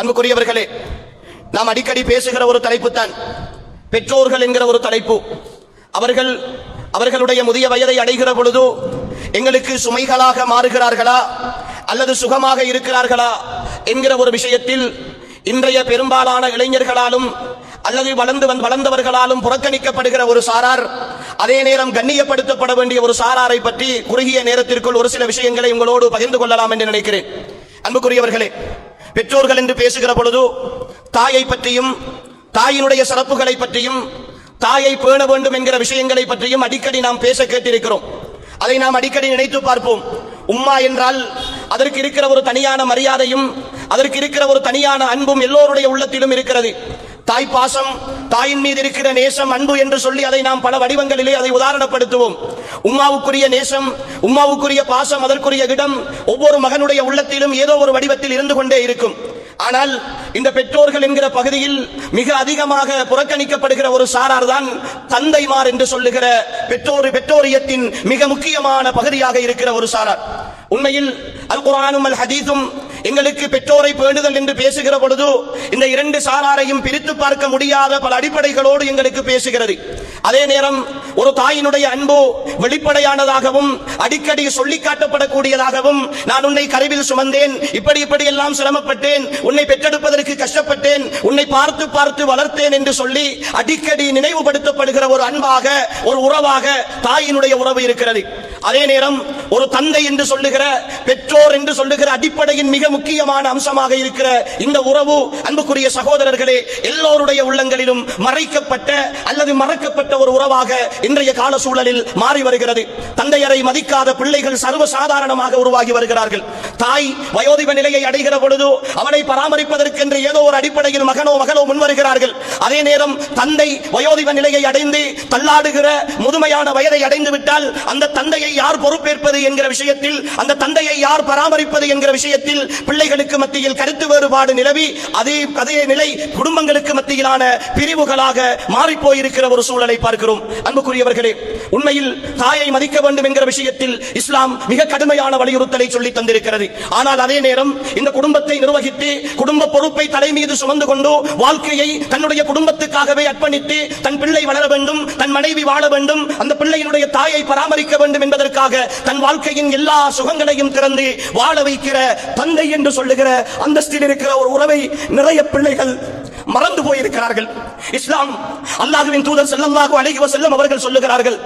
அன்புக்குரியவர்களே நாம் அடிக்கடி பேசுகிற ஒரு தலைப்பு தான் பெற்றோர்கள் என்கிற ஒரு தலைப்பு. அவர்கள் அவர்களுடைய முதிய வயதை அடைகிற பொழுது எங்களுக்கு சுமைகளாக மாறுகிறார்களா? அல்லது சுகமாக இருக்கிறார்களா? என்கிற ஒரு விஷயத்தில் இன்றைய பெரும்பாலான இளைஞர்களாலும் அல்லது வளர்ந்து வந் வளர்ந்தவர்களாலும் புறக்கணிக்கப்படுகிற ஒரு சாரார் அதே நேரம் கண்ணியப்படுத்தப்பட வேண்டிய ஒரு சாராரை பற்றி குறுகிய நேரத்திற்குள் ஒரு சில விஷயங்களை உங்களோடு பகிர்ந்து கொள்ளலாம் என்று நினைக்கிறேன். அன்புக்குரியவர்களே பெற்றோர்கள் என்று பேசுகிற பொழுது தாயை பற்றியும் தாயினுடைய சிறப்புகளை பற்றியும் தாயை பேண வேண்டும் என்கிற விஷயங்களை பற்றியும் அடிக்கடி நாம் பேச கேட்டிருக்கிறோம். அதை நாம் அடிக்கடி நினைத்து பார்ப்போம். உம்மா என்றால் அதற்கு இருக்கிற ஒரு தனியான மரியாதையும் அதற்கு இருக்கிற ஒரு தனியான அன்பும் எல்லோருடைய உள்ளத்திலும் இருக்கிறது. தாய் பாசம் தாயின் மீது இருக்கிற நேசம் அன்பு என்று சொல்லி அதை நாம் பல வடிவங்களிலே அதை உதாரணப்படுத்துவோம். உம்மாவுக்குரிய நேசம் உம்மாவுக்குரிய பாசம் அதற்குரிய இடம் ஒவ்வொரு மகனுடைய உள்ளத்திலும் ஏதோ ஒரு வடிவத்தில் இருந்து கொண்டே இருக்கும். ஆனால் இந்த பெற்றோர்கள் என்கிற பகுதியில் மிக அதிகமாக புறக்கணிக்கப்படுகிற ஒரு சாரார் தான் தந்தைமார் என்று சொல்லுகிற பெற்றோர் பெற்றோரியத்தின் மிக முக்கியமான பகுதியாக இருக்கிற ஒரு சாரார். உண்மையில் அல் குரானும் அல் ஹதீஸும் எங்களுக்கு பெற்றோரை பேணுதல் என்று பேசுகிற பொழுது இந்த இரண்டு சாராரையும் பிரித்து பார்க்க முடியாத பல அடிப்படைகளோடு எங்களுக்கு பேசுகிறது. அதே நேரம் ஒரு தாயினுடைய அன்பு வெளிப்படையானதாகவும் அடிக்கடி சொல்லி காட்டப்படக்கூடியதாகவும் நான் உன்னை கருவில் சுமந்தேன். இப்படி இப்படி எல்லாம் சிரமப்பட்டேன். உன்னை பெற்றெடுப்பதற்கு கஷ்டப்பட்டேன். உன்னை பார்த்து பார்த்து வளர்த்தேன் என்று சொல்லி அடிக்கடி நினைவுபடுத்தப்படுகிற ஒரு அன்பாக ஒரு உறவாக தாயினுடைய உறவு இருக்கிறது. அதே நேரம் ஒரு தந்தை என்று சொல்லுகிற பெற்றோர் என்று சொல்லுகிற அடிப்படையின் மிக முக்கியமான அம்சமாக இருக்கிற இந்த உறவு அன்புக்குரிய சகோதரர்களே எல்லோருடைய உள்ளங்களிலும் மறைக்கப்பட்ட அல்லது மறக்கப்பட்ட ஒரு உறவாக இன்றைய கால சூழலில் மாறி வருகிறது. தந்தையரை மதிக்காத பிள்ளைகள் சர்வ சாதாரணமாக உருவாகி வருகிறார்கள். தாய் வயோதிப நிலையை அடைகிற பொழுது அவனை பராமரிப்பதற்கென்று ஏதோ ஒரு அடிப்படையில் மகனோ மகளோ முன்வருகிறார்கள் அதே நேரம் தந்தை வயோதிப நிலையை அடைந்து தள்ளாடுகிற முதுமையான வயதை அடைந்து விட்டால் அந்த தந்தையை யார் பொறுப்பேற்பது என்கிற விஷயத்தில் அந்த தந்தையை யார் பராமரிப்பது என்கிற விஷயத்தில் பிள்ளைகளுக்கு மத்தியில் கருத்து வேறுபாடு நிலவி அதே அதே நிலை குடும்பங்களுக்கு மத்தியிலான பிரிவுகளாக மாறிப்போயிருக்கிற ஒரு சூழலை பார்க்கிறோம். அன்புக்குரியவர்களே உண்மையில் தாயை மதிக்க வேண்டும் என்கிற விஷயத்தில் இஸ்லாம் மிக கடுமையான வலியுறுத்தலை சொல்லி தந்திருக்கிறது. ஆனால் அதே நேரம் இந்த குடும்பத்தை நிர்வகித்து குடும்ப பொறுப்பை தலை மீது சுமந்து கொண்டு வாழ்க்கையை தன்னுடைய குடும்பத்துக்காகவே அர்ப்பணித்து தன் பிள்ளை வளர வேண்டும் தன் மனைவி வாழ வேண்டும் அந்த பிள்ளையினுடைய தாயை பராமரிக்க வேண்டும் என்பதற்காக தன் வாழ்க்கையின் எல்லா சுகங்களையும் திறந்து வாழ வைக்கிற தந்தை என்று சொல்லுகிற அந்தஸ்தில் இருக்கிற ஒரு உறவை நிறைய பிள்ளைகள் மறந்து போயிருக்கிறார்கள். இஸ்லாம் அல்லாஹுவின் தூதர் ஸல்லல்லாஹு அலைஹி செல்லும் அவர்கள் சொல்லுகிறார்கள்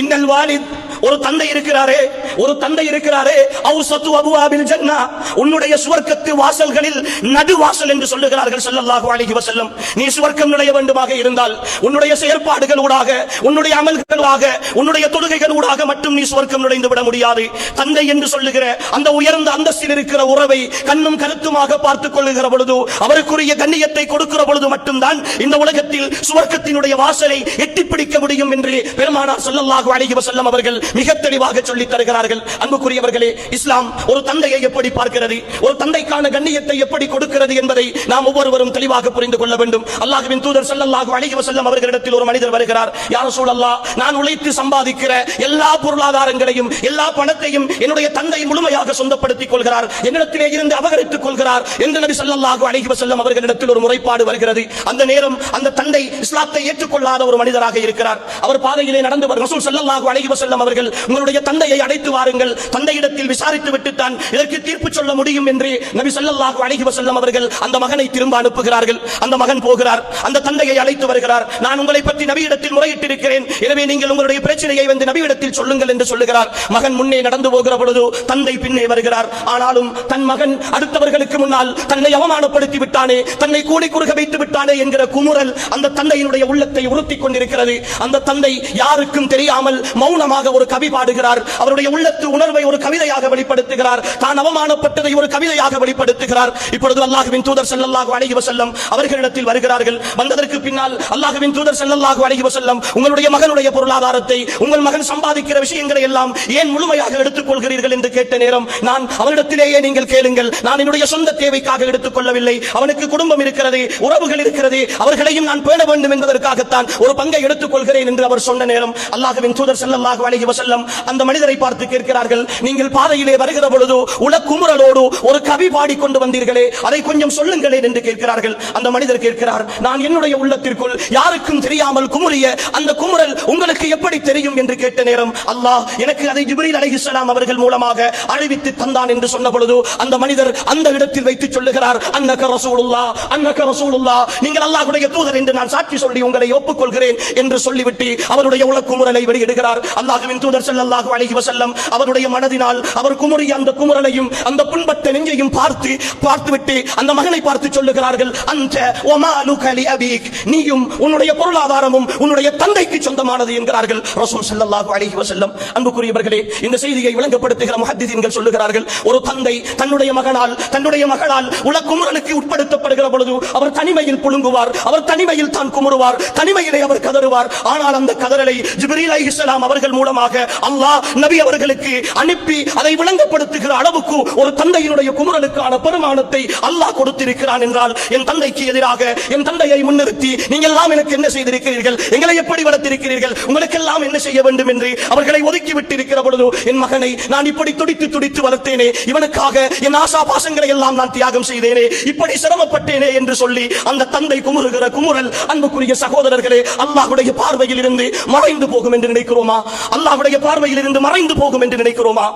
இன்னல் வாலித் ஒரு தந்தை இருக்கிறாரே ஒரு தந்தை இருக்கிறாரே அவுசத்து அபுவாபில் ஜன்னா. உன்னுடைய சுவர்க்கத்து வாசல்களில் நடு வாசல் என்று சொல்லுகிறார்கள் ஸல்லல்லாஹு அழகி வசல்லம் நீ சுவர்க்கம் நுழைய வேண்டுமாக இருந்தால் உன்னுடைய செயற்பாடுகள் ஊடாக உன்னுடைய அமல்களாக உன்னுடைய தொழுகைகள் ஊடாக மட்டும் நீ சுவர்க்கம் நுழைந்து விட முடியாது. தந்தை என்று சொல்லுகிற அந்த உயர்ந்த அந்தஸ்தில் இருக்கிற உறவை கண்ணும் கருத்துமாக பார்த்துக் கொள்ளுகிற பொழுது அவருக்குரிய கண்ணியத்தை கொடுக்கிற பொழுது மட்டும்தான் இந்த உலகத்தில் சுவர்க்கத்தினுடைய வாசலை எட்டி பிடிக்க முடியும் என்று பெருமானார் ஸல்லல்லாஹு அழகி வசல்லம் அவர்கள் மிக தெளிவாக சொல்லி தருகிறார்கள். அன்புக்குரியவர்களே இஸ்லாம் ஒரு தந்தையை எப்படி பார்க்கிறது ஒரு தந்தைக்கான கண்ணியத்தை எப்படி கொடுக்கிறது என்பதை நாம் ஒவ்வொருவரும் தெளிவாக புரிந்து கொள்ள வேண்டும். அல்லாஹுவின் தூதர் ஸல்லல்லாஹு அலைஹி வஸல்லம் அவர்களிடத்தில் ஒரு மனிதர் வருகிறார். யார் சூழல்லா நான் உழைத்து சம்பாதிக்கிற எல்லா பொருளாதாரங்களையும் எல்லா பணத்தையும் என்னுடைய தந்தை முழுமையாக சொந்தப்படுத்திக் கொள்கிறார். என்னிடத்திலே இருந்து அபகரித்துக் கொள்கிறார். என்று நபி ஸல்லல்லாஹு அலைஹி வஸல்லம் அவர்களிடத்தில் ஒரு முறைப்பாடு வருகிறது. அந்த நேரம் அந்த தந்தை இஸ்லாத்தை ஏற்றுக்கொள்ளாத ஒரு மனிதராக இருக்கிறார். அவர் பாதையிலே நடந்து வரும் ரசூல் ஸல்லல்லாஹு அலைஹி வஸல்லம் அவர்கள் உங்களுடைய தந்தையை அடைத்து வாருங்கள். தந்தையிடத்தில் விசாரித்து விட்டுத்தான் இதற்கு தீர்ப்பு சொல்ல முடியும் என்று நபி ஸல்லல்லாஹு அழகி வசல்லம் அவர்கள் அந்த மகனை திரும்ப அனுப்புகிறார்கள். அந்த மகன் போகிறார். அந்த தந்தையை அழைத்து வருகிறார். நான் உங்களை பற்றி நபியிடத்தில் முறையிட்டிருக்கிறேன். எனவே நீங்கள் உங்களுடைய பிரச்சனையை வந்து நபியிடத்தில் சொல்லுங்கள் என்று சொல்லுகிறார். மகன் முன்னே நடந்து போகிற பொழுது தந்தை பின்னே வருகிறார். ஆனாலும் தன் மகன் அடுத்தவர்களுக்கு முன்னால் தன்னை அவமானப்படுத்தி விட்டானே தன்னை கூடி குறுக வைத்து விட்டானே என்கிற குமுறல் அந்த தந்தையினுடைய உள்ளத்தை உறுத்தி கொண்டிருக்கிறது. அந்த தந்தை யாருக்கும் தெரியாமல் மௌனமாக ஒரு கவி பாடுகிறார். அவருடைய உள்ள உள்ளத்து உணர்வை ஒரு கவிதையாக வெளிப்படுத்துகிறார். தான் அவமானப்பட்டதை ஒரு கவிதையாக வெளிப்படுத்துகிறார். இப்பொழுது அல்லாஹுவின் தூதர் ஸல்லல்லாஹு அழகி வசல்லம் அவர்களிடத்தில் வருகிறார்கள். வந்ததற்கு பின்னால் அல்லாஹுவின் தூதர் ஸல்லல்லாஹு அழகி வசல்லம் உங்களுடைய மகனுடைய பொருளாதாரத்தை உங்கள் மகன் சம்பாதிக்கிற விஷயங்களை எல்லாம் ஏன் முழுமையாக எடுத்துக் கொள்கிறீர்கள் என்று கேட்ட நேரம் நான் அவரிடத்திலேயே நீங்கள் கேளுங்கள். நான் என்னுடைய சொந்த தேவைக்காக எடுத்துக் கொள்ளவில்லை அவனுக்கு குடும்பம் இருக்கிறது உறவுகள் இருக்கிறது அவர்களையும் நான் பேண வேண்டும் என்பதற்காகத்தான் ஒரு பங்கை எடுத்துக் கொள்கிறேன் என்று அவர் சொன்ன நேரம் அல்லாஹுவின் தூதர் ஸல்லல்லாஹு அழகி வசல்லம் அந்த மனிதரை பார்த்து கேட்கிறார்கள். நீங்கள் பாதையிலே வருகிற பொழுது உலக்குமுறலோடு ஒரு கவி பாடிக்கொண்டு வந்தீர்களே. அதை கொஞ்சம் சொல்லுங்களேன் என்று கேட்கிறார்கள். அந்த மனிதர் கேட்கிறார் நான் என்னுடைய உள்ளத்திற்குள் யாருக்கும் தெரியாமல் குமுறிய அந்த குமுறல் உங்களுக்கு எப்படி தெரியும்? என்று கேட்ட நேரம் அல்லாஹ் எனக்கு அதை ஜிப்ரீல் அலைஹிஸ்ஸலாம் அவர்கள் மூலமாக அறிவித்து தந்தான் என்று சொன்ன பொழுது அந்த மனிதர் அந்த இடத்தில் வைத்து சொல்லுகிறார் அன்னக ரசூலுல்லா அன்னக ரசூலுல்லா நீங்கள் அல்லாஹ்வுடைய தூதர் என்று நான் சாட்சி சொல்லி உங்களை ஒப்புக்கொள்கிறேன் என்று சொல்லிவிட்டு அவருடைய உலக்குமுறலை வெளியிடுகிறார். அல்லாஹ்வின் தூதர் ஸல்லல்லாஹு அலைஹி வஸல்லம் அவருடைய மனதினால் அவர் குமுறிய அந்த குமுறலையும் அந்த புண்பட்ட நெஞ்சையும் பார்த்து பார்த்துவிட்டு அந்த மகனை பார்த்து சொல்லுகிறார்கள் அந்த ஒமாலுக அபீக் நீயும் உன்னுடைய பொருளாதாரமும் உன்னுடைய தந்தைக்கு சொந்தமானது என்கிறார்கள் ரசூல் ஸல்லல்லாஹு அலைஹி வஸல்லம். அன்புக்குரியவர்களே இந்த செய்தியை விளங்கப்படுத்துகிற முஹத்திதீன்கள் சொல்லுகிறார்கள் ஒரு தந்தை தன்னுடைய மகனால் தன்னுடைய மகளால் உலக்குமுறலுக்கு உட்படுத்தப்படுகிற பொழுது அவர் தனிமையில் புழுங்குவார் அவர் தனிமையில் தான் குமுறுவார் தனிமையிலே அவர் கதறுவார். ஆனால் அந்த கதறலை ஜிப்ரீல் அலைஹிஸ்ஸலாம் அவர்கள் மூலமாக அல்லாஹ் நபி அவர்கள் அவர்களுக்கு அனுப்பி அதை விளங்கப்படுத்துகிற அளவுக்கு ஒரு தந்தையினுடைய குமரனுக்கான பெருமானத்தை அல்லாஹ் கொடுத்திருக்கிறான் என்றால் என் தந்தைக்கு எதிராக என் தந்தையை முன்னிறுத்தி நீங்கள் எல்லாம் எனக்கு என்ன செய்திருக்கிறீர்கள்? எங்களை எப்படி வளர்த்திருக்கிறீர்கள்? உங்களுக்கெல்லாம் என்ன செய்ய வேண்டும் என்று அவர்களை ஒதுக்கி விட்டிருக்கிற பொழுது என் மகனை நான் இப்படி துடித்து துடித்து வளர்த்தேனே இவனுக்காக என் ஆசா பாசங்களை எல்லாம் நான் தியாகம் செய்தேனே இப்படி சிரமப்பட்டேனே என்று சொல்லி அந்த தந்தை குமுறுகிற குமுறல் அன்புக்குரிய சகோதரர்களே அல்லாஹுடைய பார்வையில் இருந்து மறைந்து போகும் என்று நினைக்கிறோமா? அல்லாஹுடைய பார்வையில் இருந்து மறைந்து போகும் போகும் என்று நினைக்கிறோமா?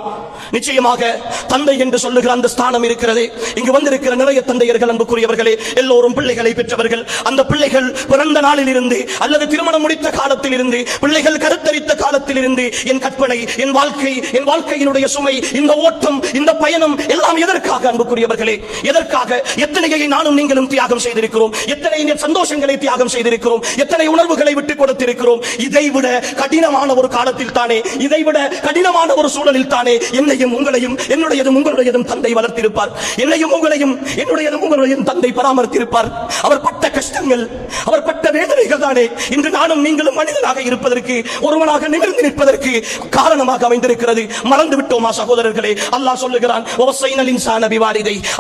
நிச்சயமாக தந்தை என்று சொல்லுகிற அந்த ஸ்தானம் இருக்கிறது. இங்கு வந்திருக்கிற நிறைய தந்தையர்கள் அன்புக்குரியவர்களே எல்லோரும் பிள்ளைகளை பெற்றவர்கள். அந்த பிள்ளைகள் பிறந்த நாளில் இருந்து அல்லது திருமணம் முடித்த காலத்தில் இருந்து பிள்ளைகள் கருத்தரித்த காலத்தில் இருந்து என் கற்பனை என் வாழ்க்கை என் வாழ்க்கையினுடைய சுமை இந்த ஓட்டம் இந்த பயணம் எல்லாம் எதற்காக அன்புக்குரியவர்களே? எதற்காக? எத்தனையை நானும் நீங்களும் தியாகம் செய்திருக்கிறோம். எத்தனை சந்தோஷங்களை தியாகம் செய்திருக்கிறோம். எத்தனை உணர்வுகளை விட்டு கொடுத்திருக்கிறோம். இதைவிட கடினமான ஒரு காலத்தில் தானே இதைவிட கடினமான ஒரு சூழலில் தானே என்னையும் உங்களையும் என்னுடையதும் உங்களுடையதும் தந்தை வளர்த்திருப்பார். என்னையும் உங்களையும் என்னுடையதும் உங்களுடையதும் தந்தை பராமரித்திருப்பார். அவர் பட்ட கஷ்டங்கள் அவர் பட்ட வேதனைகள் தானே. இன்று நானும் நீங்களும் மனிதனாக இருப்பதற்கு ஒருவனாக நிமிர்ந்து நிற்பதற்கு காரணமாக அமைந்திருக்கிறது. மறந்து விட்டோமா சகோதரர்களே? அல்லாஹ் சொல்லுகிறான்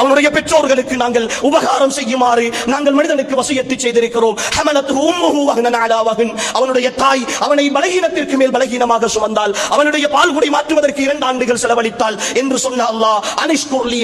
அவனுடைய பெற்றோர்களுக்கு நாங்கள் உபகாரம் செய்யுமாறு நாங்கள் மனிதனுக்கு வசியத்தை செய்திருக்கிறோம். அவனுடைய தாய் அவனை பலகீனத்திற்கு மேல் பலகீனமாக சுமந்தால் அவனுடைய பால் குடிமா மாற்றுவதற்கு இரண்டு ஆண்டுகள் செலவழித்தால் என்று சொன்ன அல்லாஹ் அனிஷ்குர்லி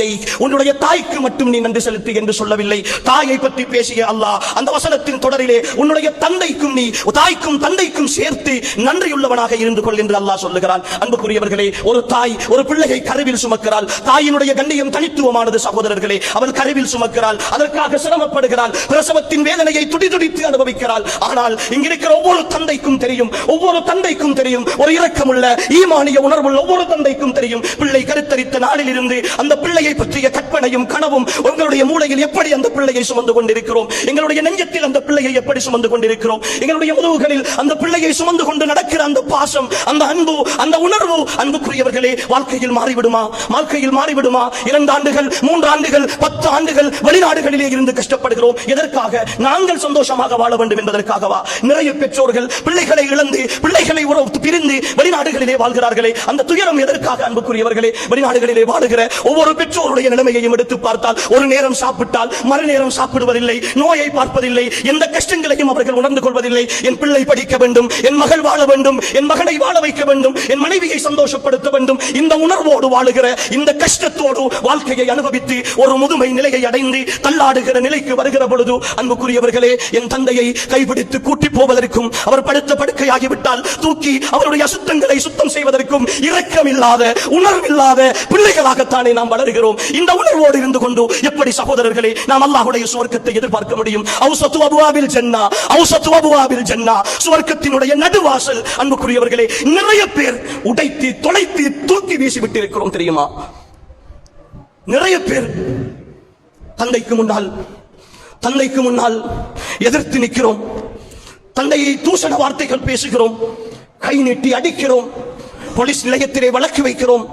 தெய் உன்னுடைய தாய்க்கு மட்டும் நீ நன்றி செலுத்து என்று சொல்லவில்லை. தாயை பற்றி பேசிய அல்லாஹ் அந்த வசனத்தின் தொடரிலே உன்னுடைய தந்தைக்கும் நீ தாய்க்கும் தந்தைக்கும் சேர்த்து நன்றியுள்ளவனாக இருந்து கொள் என்று அல்லாஹ் சொல்லுகிறான். அன்புக்குரியவர்களே ஒரு தாய் ஒரு பிள்ளையை கருவில் சுமக்கிறாள். தாயினுடைய கண்ணியம் தனித்துவமானது சகோதரர்களே அவள் கருவில் சுமக்கிறாள். அதற்காக சிரமப்படுகிறாள். பிரசவத்தின் வேதனையை துடிதுடித்து அனுபவிக்கிறாள். ஆனால் இங்கிருக்கிற ஒவ்வொரு தந்தைக்கும் தெரியும் ஒவ்வொரு தந்தைக்கும் தெரியும் ஒரு இரக்கமுள்ள ஈமானிய உணர்வுள்ள ஒவ்வொரு தந்தைக்கும் தெரியும். பிள்ளை கருத்தரித்த நாளில் இருந்து அந்த பிள்ளையை பற்றிய கற்பனையும் கனவும் உங்களுடைய மூளையில் எப்படி அந்த பிள்ளையை சுமந்து கொண்டிருக்கிறோம்? எங்களுடைய நெஞ்சத்தில் அந்த பிள்ளையை எப்படி சுமந்து கொண்டிருக்கிறோம்? எங்களுடைய உதவுகளில் அந்த பிள்ளையை சுமந்து கொண்டு நடக்கிற அந்த பாசம் அந்த அன்பு அந்த உணர்வு அன்புக்குரியவர்களே வாழ்க்கையில் மாறிவிடுமா? வாழ்க்கையில் மாறிவிடுமா? இரண்டு ஆண்டுகள் மூன்று ஆண்டுகள் பத்து ஆண்டுகள் வெளிநாடுகளிலே இருந்து கஷ்டப்படுகிறோம். எதற்காக? நாங்கள் சந்தோஷமாக வாழ வேண்டும் என்பதற்காகவா? நிறைய பெற்றோர்கள் பிள்ளைகளை இழந்து பிள்ளைகளை உறவு பிரிந்து வெளிநாடுகளிலே வாழ்கிறார்களே அந்த துயரம் எதற்காக அன்புக்குரியவர்களே? வெளிநாடுகளிலே வாழுகிற ஒவ்வொரு பெற்றோருடைய நிலைமையையும் எடுத்து பார்த்தால் ஒரு நேரம் சாப்பிட்டால் மறுநேரம் சாப்பிடுவதில்லை நோயை பார்ப்பதில்லை எந்த கஷ்டங்களையும் அவர்கள் உணர்ந்து கொள்வதில்லை. என் பிள்ளை படிக்க வேண்டும் என் மகள் வாழ வேண்டும் என் மகனை வாழ வைக்க வேண்டும் என் மனைவியை சந்தோஷப்படுத்த வேண்டும். இந்த உணர்வோடு வாழுகிற இந்த கஷ்டத்தோடு வாழ்க்கையை அனுபவித்து ஒரு முதுமை நிலையை அடைந்து தள்ளாடுகிற நிலைக்கு வருகிற பொழுது அன்புக்குரியவர்களே என் தந்தையை கைபிடித்து கூட்டி போவதற்கும் அவர் படுத்த படுக்கையாகிவிட்டால் தூக்கி அவருடைய அசுத்தங்களை சுத்தம் செய்ய செய்வதற்கும் இரக்கம் இல்லாத உணர்வில்லாத பிள்ளைகளாகத்தானே நாம் வளர்கிறோம். இந்த உணர்வோடு இருந்து கொண்டு எப்படி சகோதரர்களை நாம் அல்லாஹுடைய சுவர்க்கத்தை எதிர்பார்க்க முடியும்? அவுசத்து அபுவாவில் ஜன்னா அவுசத்து அபுவாவில் ஜன்னா. சுவர்க்கத்தினுடைய நடுவாசல் அன்புக்குரியவர்களே நிறைய பேர் உடைத்து தொலைத்து தூக்கி வீசி விட்டு இருக்கிறோம் தெரியுமா? நிறைய பேர் தந்தைக்கு முன்னால் தந்தைக்கு முன்னால் எதிர்த்து நிற்கிறோம். தந்தையை தூசண வார்த்தைகள் பேசுகிறோம். கை நீட்டி அடிக்கிறோம். போலீஸ் நிலையத்திலே வழக்கு வைக்கிறோம்.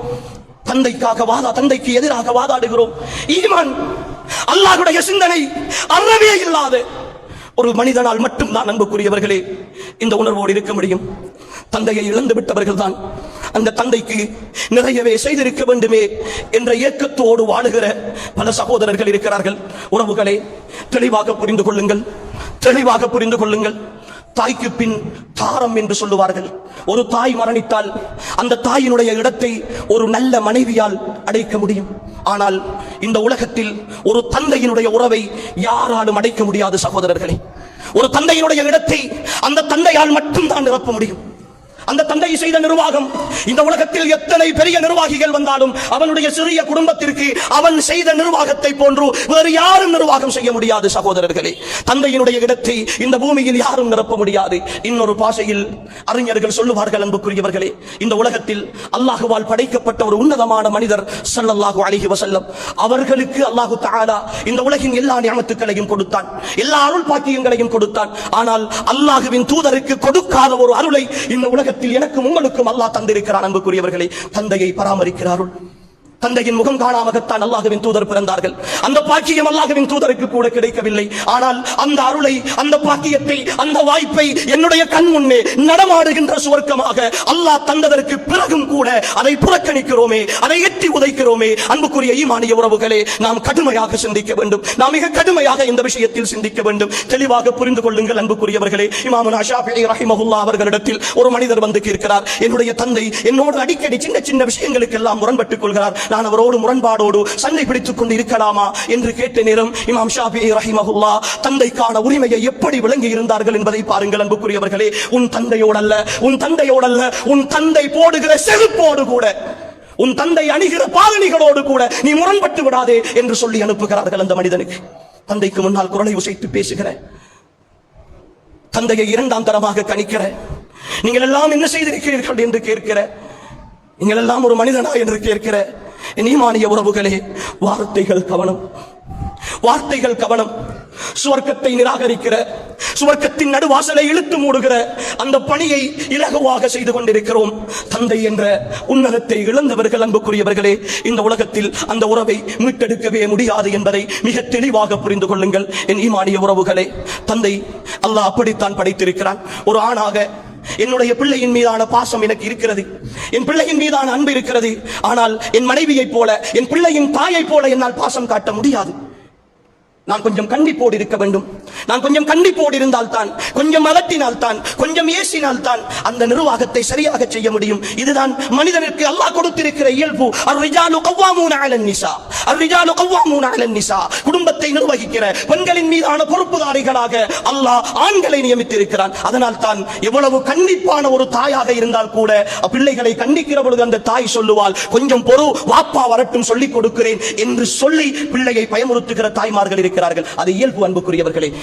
தந்தைக்காக வாதா தந்தைக்கு எதிராக வாதாடுகிறோம். ஈமான் அல்லாஹுடைய சிந்தனை அறவே இல்லாத. ஒரு மனிதனால் மட்டும்தான் அன்புக்குரியவர்களே இந்த உணர்வோடு இருக்க முடியும். தந்தையை இழந்து விட்டவர்கள் தான் அந்த தந்தைக்கு நிறையவே செய்திருக்க வேண்டுமே என்ற ஏக்கத்தோடு வாழுகிற பல சகோதரர்கள் இருக்கிறார்கள். உறவுகளை தெளிவாக புரிந்து கொள்ளுங்கள். தெளிவாக புரிந்து கொள்ளுங்கள். தாய்க்கு பின் தாரம் என்று சொல்லுவார்கள். ஒரு தாய் மரணித்தால் அந்த தாயினுடைய இடத்தை ஒரு நல்ல மனைவியால் அடைக்க முடியும். ஆனால் இந்த உலகத்தில் ஒரு தந்தையினுடைய உறவை யாராலும் அடைக்க முடியாது சகோதரர்களே. ஒரு தந்தையினுடைய இடத்தை அந்த தந்தையால் மட்டும்தான் நிரப்ப முடியும். அந்த தந்தை செய்த நிர்வாகம். இந்த உலகத்தில் எத்தனை பெரிய நிர்வாகிகள் வந்தாலும் அவனுடைய சிறிய குடும்பத்திற்கு அவன் செய்த நிர்வாகத்தை போன்று வேறு யாரும் நிர்வாகம் செய்ய முடியாது சகோதரர்களே. தந்தையினுடைய இடத்தை இந்த பூமியில் யாரும் நிரப்ப முடியாது. இன்னொரு பாஷையில் அறிஞர்கள் சொல்லுவார்கள் அன்புக்குரியவர்களே இந்த உலகத்தில் அல்லாஹுவால் படைக்கப்பட்ட ஒரு உன்னதமான மனிதர் சல்லல்லாஹு அழகி வசல்லம் அவர்களுக்கு அல்லாஹு தாலா இந்த உலகின் எல்லா நியமத்துக்களையும் கொடுத்தான். எல்லா அருள் பாக்கியங்களையும் கொடுத்தான். ஆனால் அல்லாஹுவின் தூதருக்கு கொடுக்காத ஒரு அருளை இந்த உலகத்தில் எனக்கும் உங்களுக்கும் அல்லாஹ் தந்திருக்கிறான் அன்புக்குரியவர்களை. தந்தையை பராமரிக்கிறார்கள் தந்தையின் முகம் காணாமகத்தான் அல்லாஹுவின் தூதர் பிறந்தார்கள். அந்த பாக்கியம் அல்லாஹுவின் தூதருக்கு கூட கிடைக்கவில்லை. ஆனால் அந்த அருளை அந்த பாக்கியத்தை அந்த வாய்ப்பை என்னுடைய கண் முன்னே நடமாடுகின்ற சுவர்க்கமாக அல்லாஹ் தந்ததற்கு பிறகும் கூட அதை புறக்கணிக்கிறோமே அதை எட்டி உதைக்கிறோமே. அன்புக்குரிய ஈமானிய உறவுகளே நாம் கடுமையாக சிந்திக்க வேண்டும். நாம் மிக கடுமையாக இந்த விஷயத்தில் சிந்திக்க வேண்டும். தெளிவாக புரிந்து கொள்ளுங்கள் அன்புக்குரியவர்களே. இமாமன் அஷாபி ரஹிமஹுல்லா அவர்களிடத்தில் ஒரு மனிதர் வந்து கேட்கிறார். என்னுடைய தந்தை என்னோடு அடிக்கடி சின்ன சின்ன விஷயங்களுக்கு எல்லாம் முரண்பட்டுக் கொள்கிறார். நான் அவரோடு முரண்பாடோடு சண்டை பிடித்துக் கொண்டு இருக்கலாமா என்று கேட்ட நேரம் இமாம் ஷாபி ரஹிமஹுல்லா தந்தைக்கான உரிமையை எப்படி விளங்கி இருந்தார்கள் என்பதை பாருங்கள் அன்புக்குரியவர்களே. உன் தந்தையோடல்ல உன் தந்தையோடல்ல உன் தந்தை போடுகிற செருப்போடு கூட உன் தந்தை அணிகிற பாதணிகளோடு கூட நீ முரண்பட்டு விடாதே என்று சொல்லி அனுப்புகிறார்கள் அந்த மனிதனுக்கு. தந்தைக்கு முன்னால் குரலை உசைத்து பேசுகிற தந்தையை இரண்டாம் தரமாக கணிக்கிற. நீங்கள் எல்லாம் என்ன செய்திருக்கிறீர்கள் என்று கேட்கிற. நீங்கள் எல்லாம் ஒரு மனிதனா என்று கேட்கிற. நீமானிய உறவுகளே வார்த்தைகள் கவனம். வார்த்தைகள் கவனம். சுவர்க்கத்தை நிராகரிக்கிற சுவர்க்கத்தின் நடுவாசலை இழுத்து மூடுகிற அந்த பணியை இலகுவாக செய்து கொண்டிருக்கிறோம். தந்தை என்ற உன்னதத்தை இழந்தவர்கள் அன்புக்குரியவர்களே இந்த உலகத்தில் அந்த உறவை மீட்டெடுக்கவே முடியாது என்பதை மிக தெளிவாக புரிந்து கொள்ளுங்கள். என் ஈமானிய உறவுகளே தந்தை அல்லாஹ் அப்படித்தான் படைத்திருக்கிறான். ஒரு ஆணாக என்னுடைய பிள்ளையின் மீதான பாசம் எனக்கு இருக்கிறது. என் பிள்ளையின் மீதான அன்பு இருக்கிறது. ஆனால் என் மனைவியைப் போல என் பிள்ளையின் தாயைப் போல என்னால் பாசம் காட்ட முடியாது. நான் கொஞ்சம் கண்டிப்போடு இருக்க வேண்டும். நான் கொஞ்சம் கண்டிப்போடு இருந்தால் தான் கொஞ்சம் அலட்டினால் தான் கொஞ்சம் ஏசினால் தான் அந்த நிர்வாகத்தை சரியாக செய்ய முடியும். இதுதான் மனிதனுக்கு அல்லாஹ் கொடுத்திருக்கிற இயல்பு. அர்ரிஜாலு கவ்வாமூன அலன் நிசா. அர்ரிஜாலு கவ்வாமூன அலன் நிசா. குடும்பத்தை நிர்வகிக்கிற பெண்களின் மீதான பொறுப்புதாரிகளாக அல்லாஹ் ஆண்களை நியமித்திருக்கிறான். அதனால் தான் எவ்வளவு கண்டிப்பான ஒரு தாயாக இருந்தால் கூட பிள்ளைகளை கண்டிக்கிற பொழுது அந்த தாய் சொல்லுவாள் கொஞ்சம் பொறு வாப்பா வரட்டும் சொல்லிக் கொடுக்கிறேன் என்று சொல்லி பிள்ளையை பயமுறுத்துகிற தாய்மார்கள் இருக்கிறார்கள். அது இயல்பு அன்புக்குரியவர்களே.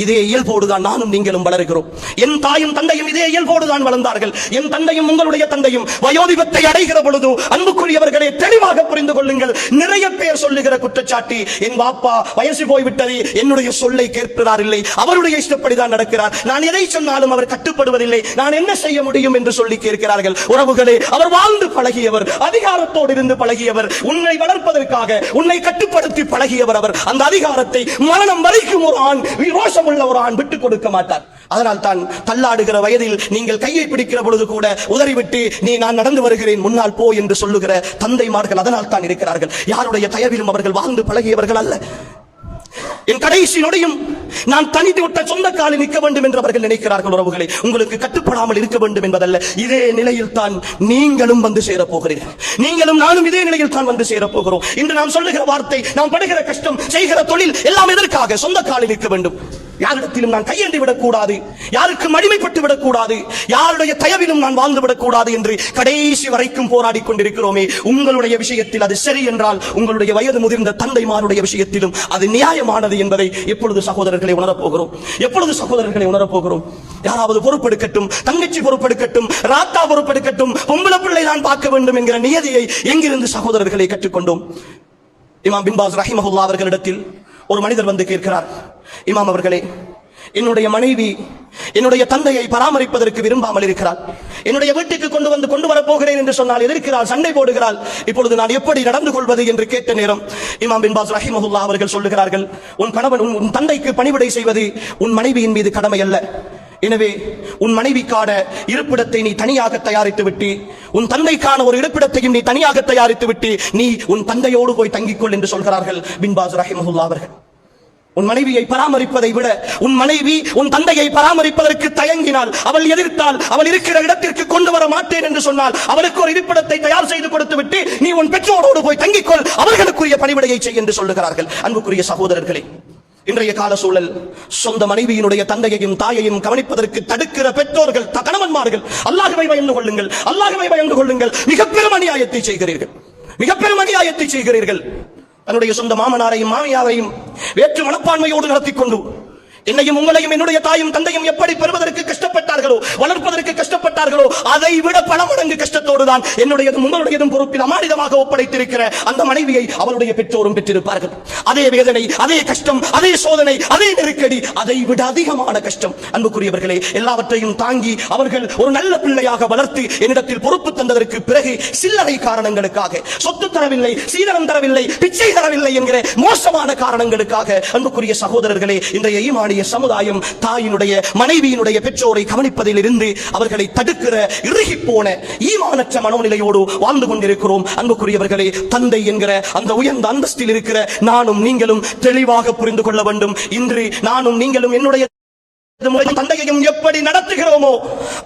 இதே இயல்போடுதான் நானும் நீங்களும் வளர்கிறோம். என் தாயும் தந்தையும் இதே இயல்போடுதான் வளர்ந்தார்கள். என் தந்தையும் உங்களுடைய தந்தையும் வயோதிபத்தை அடைகிற பொழுது அன்புக்குரியவர்களை தெளிவாக புரிந்து கொள்ளுங்கள். நிறைய பேர் சொல்லுகிற குற்றச்சாட்டி என் வாப்பா வயசு போய்விட்டது என்னுடைய சொல்லை கேட்கிறார் இல்லை அவருடைய இஷ்டப்படி தான் நடக்கிறார். நான் எதை சொன்னாலும் அவர் கட்டுப்படுவதில்லை. நான் என்ன செய்ய முடியும் என்று சொல்லி கேட்கிறார்கள். உறவுகளே அவர் வாழ்ந்து பழகியவர் அதிகாரத்தோடு இருந்து பழகியவர் உன்னை வளர்ப்பதற்காக உன்னை கட்டுப்படுத்தி பழகியவர் அவர். அந்த அதிகாரத்தை மரணம் வரைக்கும் ஒரு ஆண் ரோஷம் உள்ள ஒரு ஆண் விட்டு கொடுக்க மாட்டார். அதனால் தான் தள்ளாடுகிற வயதில் நீங்கள் கையை பிடிக்கிற பொழுது கூட உதறிவிட்டு நீ நான் நடந்து வருகிறேன் முன்னால் போ என்று சொல்லுகிற தந்தைமார்கள் அதனால் தான் இருக்கிறார்கள். யாருடைய தயவிலும் அவர்கள் வாழ்ந்து பழகியவர்கள் அல்ல. என் கடைசி நொடியும் நான் தனித்து விட்ட சொந்த காலில் நிற்க வேண்டும் என்று அவர்கள் நினைக்கிறார்கள் உறவுகளை. உங்களுக்கு கட்டுப்படாமல் இருக்க வேண்டும் என்பதல்ல. இதே நிலையில் தான் நீங்களும் வந்து சேரப் போகிறீர்கள். நீங்களும் நானும் இதே நிலையில் தான் வந்து சேரப் போகிறோம். இன்று நாம் சொல்லுகிற வார்த்தை நாம் படுகிற கஷ்டம் செய்கிற தொழில் எல்லாம் எதற்காக? சொந்த காலில் நிற்க வேண்டும். யாரிடத்திலும் நான் கையேந்தி விடக்கூடாது. யாருக்கும் அடிமைப்பட்டு விடக்கூடாது. யாருடைய தயவிலும் நான் வாழ்ந்து விடக்கூடாது என்று கடைசி வரைக்கும் போராடி கொண்டிருக்கிறோமே. உங்களுடைய விஷயத்தில் அது சரி என்றால் உங்களுடைய வயது முதிர்ந்த தந்தைமாருடைய விஷயத்திலும் அது நியாயமானது என்பதை எப்பொழுது சகோதரர்களை உணரப் போகிறோம் எப்பொழுது சகோதரர்களை உணரப்போகிறோம்? யாராவது பொறுப்பெடுக்கட்டும் தங்கச்சி பொறுப்பெடுக்கட்டும் ராத்தா பொறுப்பெடுக்கட்டும் பொம்பளை பிள்ளை நான் பார்க்க வேண்டும் என்கிற நியதியை எங்கிருந்து சகோதரர்களை கற்றுக்கொண்டோம்? இமாம் பின்பாஸ் ரஹிமஹுல்லா அவர்களிடத்தில் ஒரு மனிதர் வந்து கேட்கிறார் இமாம் அவர்களே என்னுடைய மனைவி என்னுடைய தந்தையை பராமரிப்பதற்கு விரும்பாமல் இருக்கிறாள். என்னுடைய வீட்டுக்கு கொண்டு வந்து கொண்டு வரப்போகிறேன் என்று சொன்னால் எதிர்க்கிறாள் சண்டை போடுகிறாள். இப்பொழுது நான் எப்படி நடந்து கொள்வது என்று கேட்ட நேரம் இமாம் பின் பாஸ் ரஹிமஹுல்லா அவர்கள் சொல்லுகிறார்கள் உன் கணவன் உன் உன் தந்தைக்கு பணிவிடை செய்வது உன் மனைவியின் மீது கடமை அல்ல. எனவே உன் மனைவிக்கான இருப்பிடத்தை நீ தனியாக தயாரித்து விட்டு உன் தந்தைக்கான ஒரு இருப்பிடத்தையும் நீ தனியாக தயாரித்து விட்டு நீ உன் தந்தையோடு போய் தங்கிக்கொள் என்று சொல்கிறார்கள் பின்பாஸ் ரஹிமஹுல்லா அவர்கள். உன் மனைவியை பராமரிப்பதை விட உன் மனைவி உன் தந்தையை பராமரிப்பதற்கு தயங்கினால் அவள் எதிர்த்தால் அவள் இருக்கிற இடத்திற்கு கொண்டு வர மாட்டேன் என்று சொன்னால் அவளுக்கு ஒரு இருப்பிடத்தை தயார் செய்து கொடுத்து விட்டு நீ உன் பெற்றோரோடு போய் தங்கிக்கொள் அவர்களுக்குரிய பணிவிடையை செய் என்று சொல்லுகிறார்கள் அன்புக்குரிய சகோதரர்களே. இன்றைய கால சூழல் சொந்த மனைவியினுடைய தந்தையையும் தாயையும் கவனிப்பதற்கு தடுக்கிற பெற்றோர்கள் கணவன்மார்கள் அல்லாஹ்வை பயந்து கொள்ளுங்கள் அல்லாஹ்வை பயந்து கொள்ளுங்கள். மிக பெரும் அநியாயத்தை செய்கிறீர்கள். மிக பெரும் அநியாயத்தை செய்கிறீர்கள். தன்னுடைய சொந்த மாமனாரையும் மாமியாரையும் வேற்று மனப்பான்மையோடு நடத்திக் கொண்டு என்னையும் உங்களையும் என்னுடைய தாயும் தந்தையும் எப்படி பெறுவதற்கு கஷ்டப்பட்டார்களோ வளர்ப்பதற்கு கஷ்டப்பட்டார்களோ அதை விட பல மடங்கு கஷ்டத்தோடு தான் என்னுடையதும் உங்களுடையதும் பொறுப்பில் அமானிதமாக ஒப்படைத்திருக்கிற அந்த மனைவியை அவருடைய பெற்றோரும் பெற்றிருப்பார்கள். அதே வேதனை அதே கஷ்டம் அதே சோதனை அதே நெருக்கடி அதை விட அதிகமான கஷ்டம். அன்புக்குரியவர்களே எல்லாவற்றையும் தாங்கி அவர்கள் ஒரு நல்ல பிள்ளையாக வளர்த்து என்னிடத்தில் பொறுப்பு தந்ததற்கு பிறகு சில்லறை காரணங்களுக்காக சொத்து தரவில்லை சீதனம் தரவில்லை பிச்சை தரவில்லை என்கிற மோசமான காரணங்களுக்காக அன்புக்குரிய சகோதரர்களே இன்றைய ஈமானிய சமுதாயம் தாயினுடைய மனைவியினுடைய பெற்றோரை கவனிப்பதில் இருந்து அவர்களை தடுக்கிற இறுகி போன ஈமானற்ற மனோநிலையோடு வாழ்ந்து கொண்டிருக்கிறோம். அன்புக்குரியவர்களே தந்தை என்கிற அந்த உயர்ந்த அந்தஸ்தில் இருக்கிற நானும் நீங்களும் தெளிவாக புரிந்து கொள்ள வேண்டும். இன்று நானும் நீங்களும் என்னுடைய தந்தையையும் எப்படி நடத்துகிறோமோ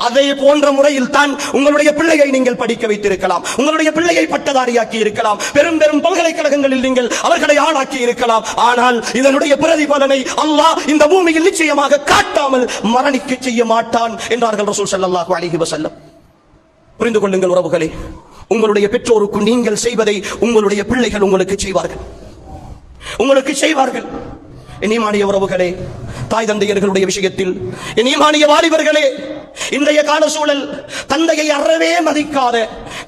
அதே போன்ற முறையில் தான் உங்களுடைய பிள்ளையை நீங்கள் படிக்க வைத்திருக்கலாம். உங்களுடைய பிள்ளையை பட்டதாரியாக்கி இருக்கலாம். பெரும் பெரும் பல்கலைக்கழகங்களில் நீங்கள் அவர்களை ஆளாக்கி இருக்கலாம். ஆனால் இதனுடைய பிரதிபலனை அல்லாஹ் இந்த பூமியில் நிச்சயமாக காட்டாமல் மரணிக்க செய்ய மாட்டான் என்றார்கள் ரசூல் சல்லாஹு அலிஹி வசல்லம் புரிந்து கொள்ளுங்கள் உறவுகளே உங்களுடைய பெற்றோருக்கு நீங்கள் செய்வதை உங்களுடைய பிள்ளைகள் உங்களுக்கு செய்வார்கள். உங்களுக்கு செய்வார்கள். இனிமானிய உறவுகளே தாய் தந்தையர்களுடைய விஷயத்தில் இனிமானிய வாலிபர்களே இன்றைய கால சூழல் தந்தையை அறவே மதிக்காத